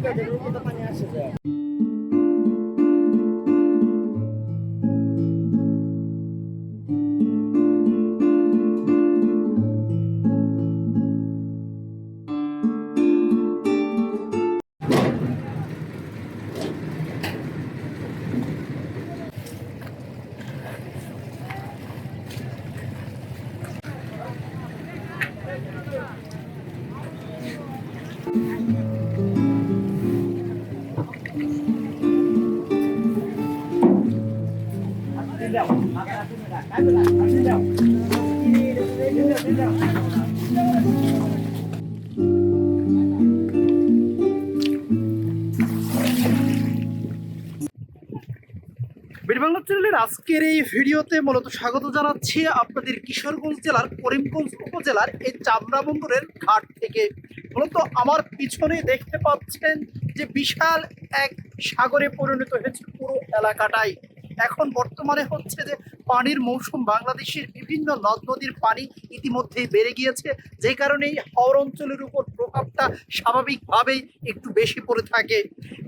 这个。বীরবাংলা চ্যানেলের আজকের এই ভিডিওতে মূলত স্বাগত জানাচ্ছি আপনাদের কিশোরগঞ্জ জেলার, করিমগঞ্জ উপজেলার এই চামড়া বন্দরের ঘাট থেকে। মূলত আমার পিছনে দেখতে পাচ্ছেন যে বিশাল এক সাগরে পরিণত হয়েছে পুরো এলাকাটাই। এখন বর্তমানে হচ্ছে যে পানির মৌসুম বাংলাদেশের বিভিন্ন নদ নদীর পানি ইতিমধ্যেই বেড়ে গিয়েছে, যে কারণে হাওর অঞ্চলের উপর প্রভাবটা স্বাভাবিকভাবেই একটু বেশি পড়ে থাকে।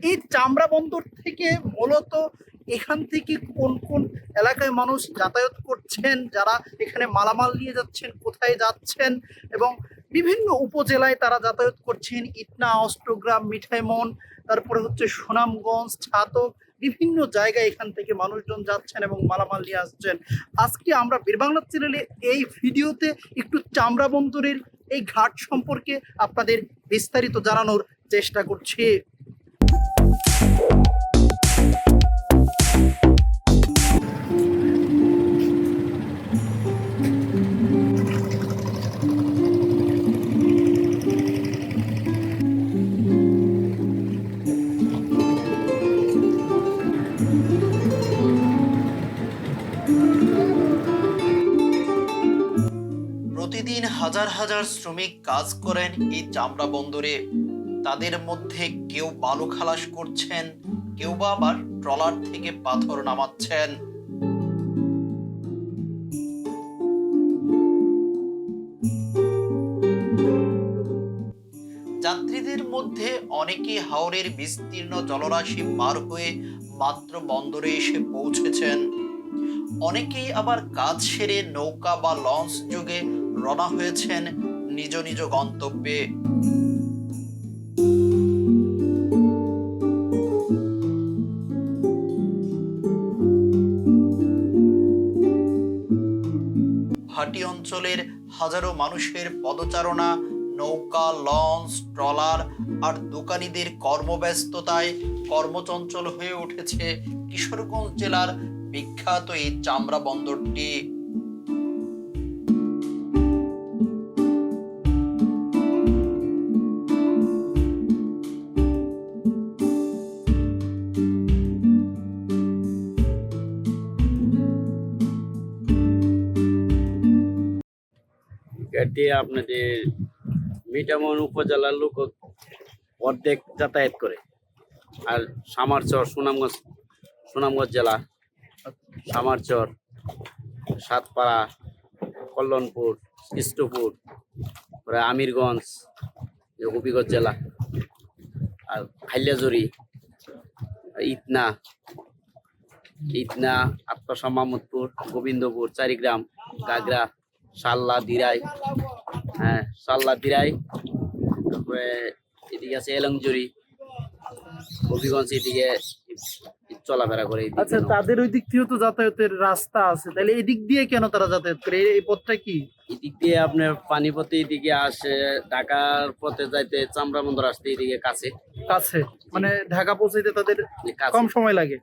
এই চামড়া বন্দর থেকে মূলত এখান থেকে কোন কোন এলাকায় মানুষ যাতায়াত করছেন, যারা এখানে মালামাল নিয়ে যাচ্ছেন, কোথায় যাচ্ছেন এবং বিভিন্ন উপজেলায় তারা যাতায়াত করছেন, ইটনা, অষ্টগ্রাম, মিঠাইমন, তারপরে হচ্ছে সুনামগঞ্জ, ছাতক বিভিন্ন জায়গায় এখান থেকে মানুষজন যাচ্ছেন এবং মালামাল নিয়ে আসছেন। আজকে আমরা বীরবাংলা চ্যানেলে এই ভিডিওতে একটু চামড়া বন্দরের এই ঘাট সম্পর্কে আপনাদের বিস্তারিত জানানোর চেষ্টা করছি। হাজার হাজার শ্রমিক কাজ করেন এই চামড়া বন্দরে। তাদের মধ্যে কেউ বালু খালাস করছেন, কেউ বা আবার ট্রলার থেকে পাথর নামাচ্ছেন। যাত্রীদের মধ্যে অনেকেই হাওরের বিস্তীর্ণ জলরাশি পার হয়ে মাত্র বন্দরে এসে পৌঁছেছেন। অনেকেই আবার কাজ সেরে নৌকা বা লঞ্চ যুগে রওনা হয়েছেন নিজ নিজ গন্তব্যে। ভাটি অঞ্চলের হাজারো মানুষের পদচারণা, নৌকা, লঞ্চ, ট্রলার আর দোকানিদের কর্মব্যস্ততায় কর্মচঞ্চল হয়ে উঠেছে কিশোরগঞ্জ জেলার বিখ্যাত এই চামড়া বন্দরটি। এটি আপনাদের মিটামন উপজেলার লোক অর্ধেক যাতায়াত করে। আর সামারচর, সুনামগঞ্জ সুনামগঞ্জ জেলা, সামারচর, সাতপাড়া কল্যাণপুর কৃষ্টপুর পরে আমিরগঞ্জ হবিগঞ্জ জেলা, আর খাইলাজুরি ইতনা ইতনা আত্মসা মাহমুদপুর গোবিন্দপুর, চারিগ্রাম, গাগরা সাল্লা দিরাই। হ্যাঁ সাল্লা দিরাই। তারপরে এদিকে আছে এলংজুরি। হবিগঞ্জ এদিকে চলাফেরা করে আচ্ছা তাদের ওই দিক থেকেও তো যাতায়াতের রাস্তা আছে। তাহলে এদিক দিয়ে কেন তারা যাতায়াত করে? এই- পথটা কি? এদিক দিয়ে আপনার পানিপথে এদিকে আসে ঢাকার পথে যাইতে চামড়া বন্দর আসতে এদিকে কাছে। কাছে? মানে ঢাকা পৌঁছাইতে তাদের কম সময় লাগে।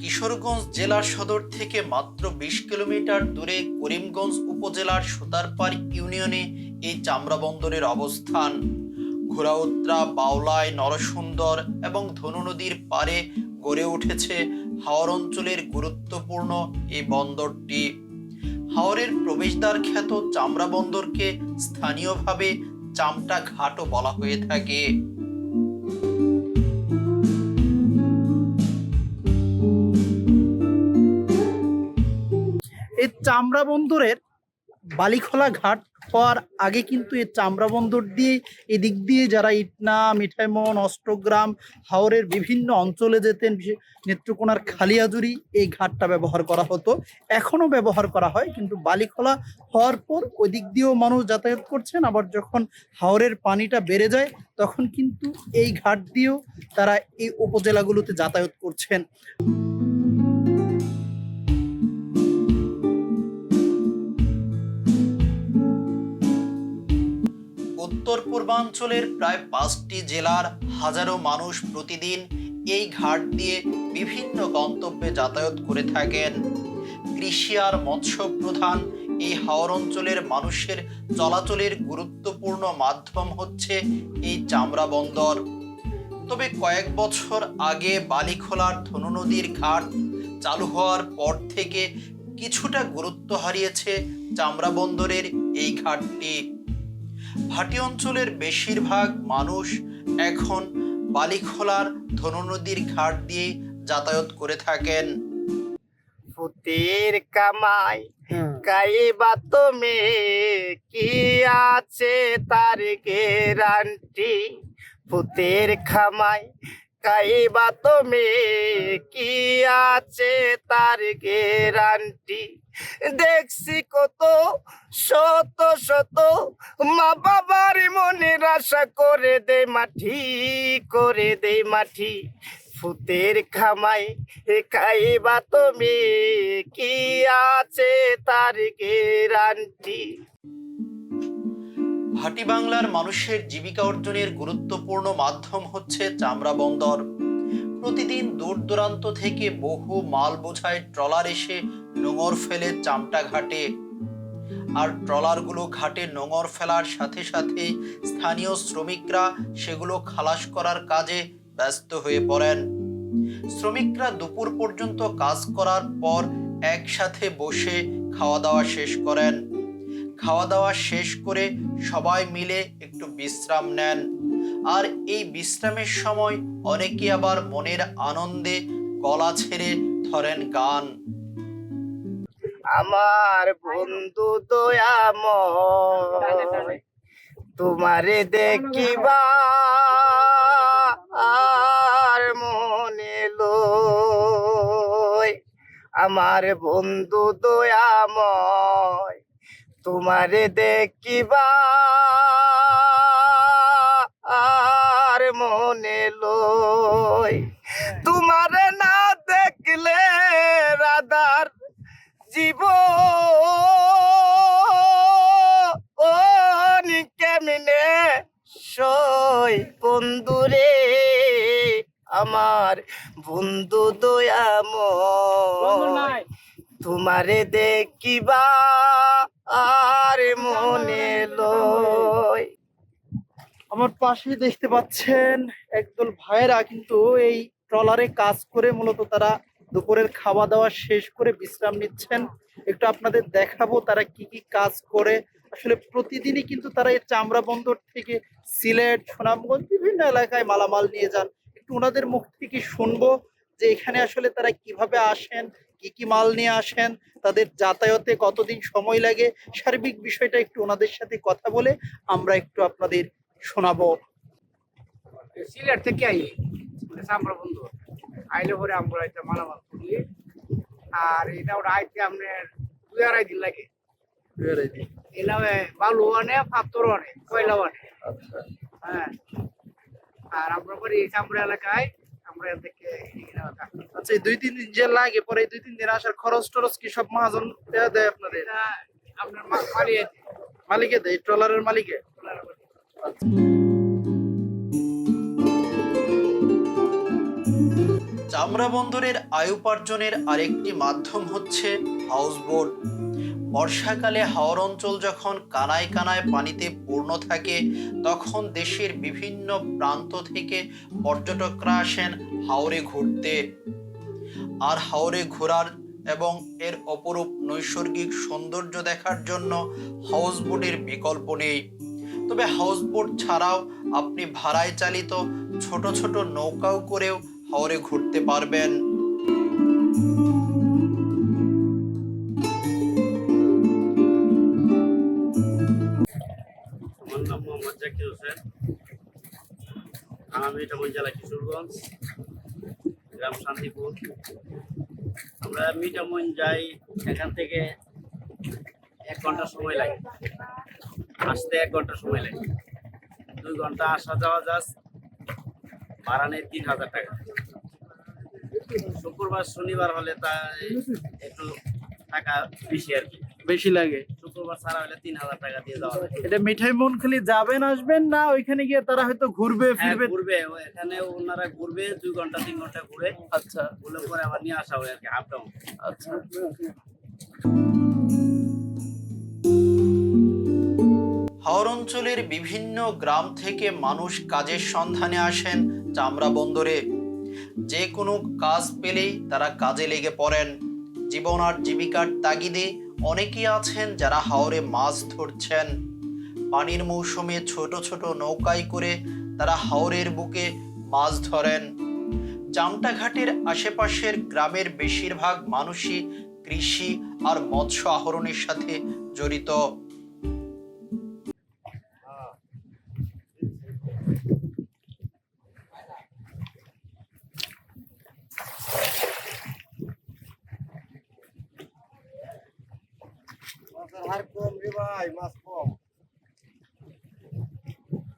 কিশোরগঞ্জ জেলা সদর থেকে মাত্র বিশ কিলোমিটার দূরে করিমগঞ্জ উপজেলার সুতারপাড় ইউনিয়নে এই চামড়া বন্দরের অবস্থান। ঘোড়াউত্রা বাউলায় নরসুন্দর এবং ধনু নদীর পারে গড়ে উঠেছে হাওর অঞ্চলের গুরুত্বপূর্ণ এই বন্দরটি। হাওরের প্রবেশদ্বার খ্যাত চামড়া বন্দরকে স্থানীয়ভাবে চামটা ঘাটও বলা হয়ে থাকে। এই চামড়া বন্দরের বালিখোলা ঘাট হওয়ার আগে কিন্তু এই চামড়া বন্দর দিয়ে এদিক দিয়ে যারা ইটনা, মিঠাইমন, অষ্টগ্রাম, হাওরের বিভিন্ন অঞ্চলে যেতেন নেত্রকোনার খালিয়াজুরি এই ঘাটটা ব্যবহার করা হতো। এখনও ব্যবহার করা হয়, কিন্তু বালিখোলা হওয়ার পর ওই দিক দিয়েও মানুষ যাতায়াত করছেন। আবার যখন হাওরের পানিটা বেড়ে যায়, তখন কিন্তু এই ঘাট দিয়েও তারা এই উপজেলাগুলোতে যাতায়াত করছেন। পূর্বাঞ্চলের প্রায় পাঁচটি জেলার হাজারো মানুষ প্রতিদিন এই ঘাট দিয়ে বিভিন্ন গন্তব্যে যাতায়াত করে থাকেন। কৃষি আর মৎস্য প্রধান এই হাওর অঞ্চলের মানুষের চলাচলের গুরুত্বপূর্ণ মাধ্যম হচ্ছে এই চামড়া বন্দর। তবে কয়েক বছর আগে বালিখোলার ধনু নদীর ঘাট চালু হওয়ার পর থেকে কিছুটা গুরুত্ব হারিয়েছে চামড়া বন্দরের এই ঘাটটি। ভাটি অঞ্চলের বেশিরভাগ মানুষ এখন বালিখোলার ধনু নদীর ঘাট দিয়ে যাতায়াত করে থাকেন। ফুতের কামাই গাইবা তুমি কি আছে তার গেরান্টি ফুতের খামাই গাইবা তুমি? কি আছে তার গ্যারান্টি? দেখছি কত শত শত মা বাবার মনের আশা করে দে মাটি, করে দে মাটি। ফুতের খামাই খাইবা তুমি? কি আছে তার গ্যারান্টি? ভাটি বাংলার মানুষের জীবিকা অর্জনের গুরুত্বপূর্ণ মাধ্যম হচ্ছে চামড়া বন্দর। প্রতিদিন দূর দূরান্ত থেকে বহু মাল বোঝায় ট্রলার এসে নোঙর ফেলে চামটা ঘাটে। আর ট্রলারগুলো ঘাটে নোঙর ফেলার সাথে সাথে স্থানীয় শ্রমিকরা সেগুলো খালাস করার কাজে ব্যস্ত হয়ে পড়েন। শ্রমিকরা দুপুর পর্যন্ত কাজ করার পর একসাথে বসে খাওয়া দাওয়া শেষ করেন। খাওয়া দাওয়া শেষ করে সবাই মিলে একটু বিশ্রাম নেন। আর এই বিশ্রামের সময় অনেকে আবার মনের আনন্দে গলা ছেড়ে ধরেন গান। আমার বন্ধু দয়াময়, তোমারে দেখিবা আর মনে লই আমার বন্ধু দয়াময় তোমারে দেখিবা আর মনে লই। তোমারে না দেখলে রাধার জীব ও কেমনে সই বন্ধুরে আমার বন্ধু দয়াময়। তোমারে দেখিবা পাশে দেখতে পাচ্ছেন একদল ভাইয়েরা কিন্তু এই ট্রলারে কাজ করে মূলত তারা দুপুরের খাওয়া দাওয়া শেষ করে বিশ্রাম নিচ্ছেন। একটু আপনাদের দেখাবো তারা কি কি কাজ করে। আসলে প্রতিদিনই কিন্তু তারা এই চামড়া বন্দর থেকে সিলেট, সুনামগঞ্জ বিভিন্ন এলাকায় মালামাল নিয়ে যান। একটু ওনাদের মুখ থেকে শুনব যে এখানে আসলে তারা কীভাবে আসেন, কি কি মাল নিয়ে আসেন, তাদের যাতায়াতে কতদিন সময় লাগে, সার্বিক বিষয়টা একটু ওনাদের সাথে কথা বলে আমরা একটু আপনাদের শোনাবো। সিলেট থেকে আই আমরা বন্ধু। আইলে পরে আমরা এটা মালামাল করি। আর এটা ওরা আইতে আপনার দুই আড়াই দিন লাগে। এলামে বালু আনে পাথর আনে কয়লা আনে। হ্যাঁ। আর আমরা পরে চামড়া এলাকায় আমরা থেকে আচ্ছা দুই তিন দিন যে লাগে পরে দুই তিন দিন আসার খরচ টরচ কি সব মহাজন দেয় আপনাদের? আপনার মালিকে দেয় ট্রলারের মালিকে? চামড়া বন্দরের আয় উপার্জনের আরেকটি মাধ্যম হচ্ছে হাউসবোট। বর্ষাকালে হাওর অঞ্চল যখন কানায় কানায় পানিতে পূর্ণ থাকে, তখন দেশের বিভিন্ন প্রান্ত থেকে পর্যটকরা আসেন হাওরে ঘুরতে। আর হাওরে ঘোরার এবং এর অপরূপ নৈসর্গিক সৌন্দর্য দেখার জন্য হাউসবোটের বিকল্প নেই। তবে হাউসবোট ছাড়াও আপনি ভাড়ায় চালিত ছোট ছোট নৌকাও করেও হাওরে ঘুরতে পারবেন। আমার জাকির হোসেন। আমি মিঠামই জেলা কিশোরগঞ্জ, গ্রাম শান্তিপুর। আমরা মিঠামইন যাই, এখান থেকে এক ঘণ্টা সময় লাগে। আসতে এক ঘণ্টা সময় লাগে। দুই ঘণ্টা আসা যাওয়া যাস ভাড়া নেই তিন হাজার টাকা। শুক্রবার শনিবার হলে তাই একটু টাকা বেশি আর কি। বেশি লাগে। শুক্রবার ছাড়া হলে তিন হাজার টাকা দিয়ে যাওয়া লাগে। এটা মিঠাই মন খালি যাবেন আসবেন না ওইখানে গিয়ে তারা হয়তো ঘুরবে হ্যাঁ, ফিরবে। ঘুরবে এখানে ওনারা ঘুরবে দুই ঘণ্টা তিন ঘণ্টা ঘুরে আচ্ছা। ঘুরে পরে আবার নিয়ে আসা হয় আর কি হাফ ডাউন আচ্ছা। হাওর অঞ্চলের বিভিন্ন গ্রাম থেকে মানুষ কাজের সন্ধানে আসেন চামড়া বন্দরে। যে কোনো কাজ পেলেই তারা কাজে লেগে পড়েন। জীবন আর জীবিকার তাগিদে অনেকেই আছেন যারা হাওরে মাছ ধরছেন। পানির মৌসুমে ছোট ছোট নৌকায় করে তারা হাওরের বুকে মাছ ধরেন। জামটাঘাটের আশেপাশের গ্রামের বেশিরভাগ মানুষই কৃষি আর মৎস্য আহরণের সাথে জড়িত।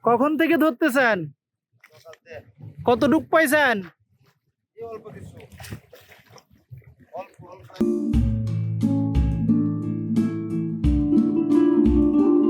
কখন থেকে ধরতেছেন? কত ডুক পাইছেন?